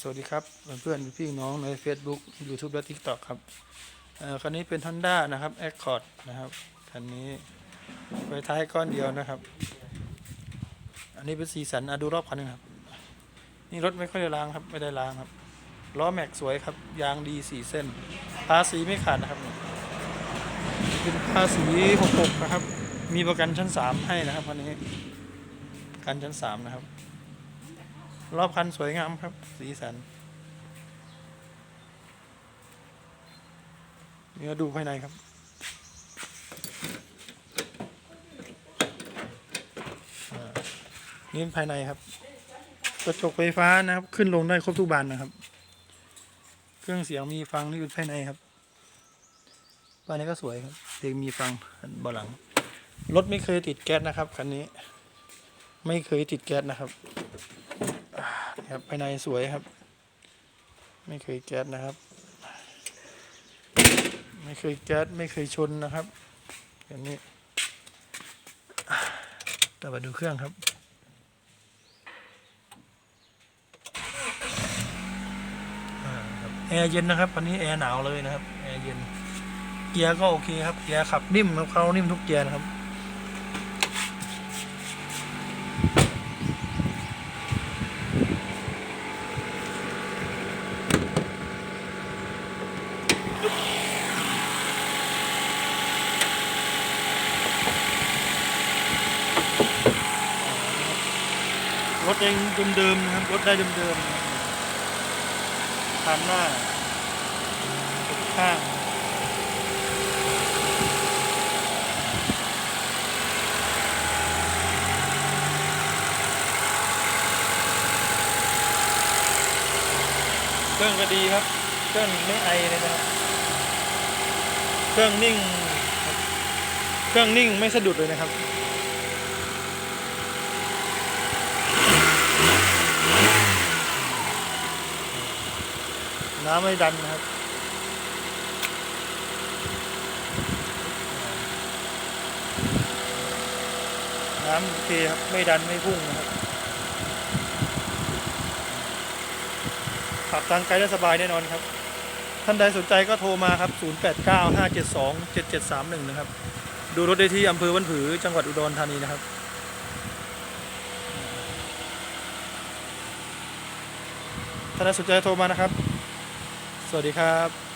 สวัสดีครับเพื่อนๆพี่น้องใน Facebook YouTube และ TikTok ครับอ่อคันนี้เป็น Honda นะครับ Accord นะครับคันนี้ไฟท้ายก้อนเดียวนะครับ อันนี้เป็นสีสันอดูรอบคันหนึงครับ นี่รถไม่ค่อยได้ล้างครับไม่ได้ล้างครับล้อแม็กสวยครับ ยางดีสีเส้นภาษีไม่ขาดนะครับเป็นภาษี66นะครับ มีประกันชั้น3ให้นะครับคันนี้ประกันชั้น3นะครับ รอบคันสวยงามครับ สีสันเดี๋ยวดูภายในครับ นี่ภายในครับ กระจกไฟฟ้านะครับ ขึ้นลงได้ครบทุกบานนะครับ เครื่องเสียงมีฟังนี่คือภายในครับภายในก็สวยครับเพลงมีฟังบาะหลัง รถไม่เคยติดแก๊สนะครับคันนี้ ไม่เคยติดแก๊สนะครับ ครับภายในสวยครับ ไม่เคยแก๊สนะครับ ไม่เคยแก๊สไม่เคยชนนะครับอย่างนี้แต่มาดูเครื่องครับอ่าครับแอร์เย็นนะครับวันนี้แอร์หนาวเลยนะครับแอร์เย็นเกียร์ก็โอเคครับเกียร์ขับนิ่มครับเขานิ่มทุกเกียร์นะครับ รถเองเดิมๆนะครับรถได้เดิมๆนะครับคันหน้าข้างเครื่องก็ดีครับ เครื่องไม่ไอเลยนะครับ เครื่องนิ่ง เครื่องนิ่งไม่สะดุดเลยนะครับ น้ำไม่ดันนะครับน้ำโอเคครับไม่ดันไม่พุ่งนะครับขับทางไกลได้สบายแน่นอนครับ ท่านใดสนใจก็โทรมาครับ 0895727731 นะครับ ดูรถได้ที่อำเภอวันผือจังหวัดอุดรธานีนะครับท่านใดสนใจโทรมานะครับ สวัสดีครับ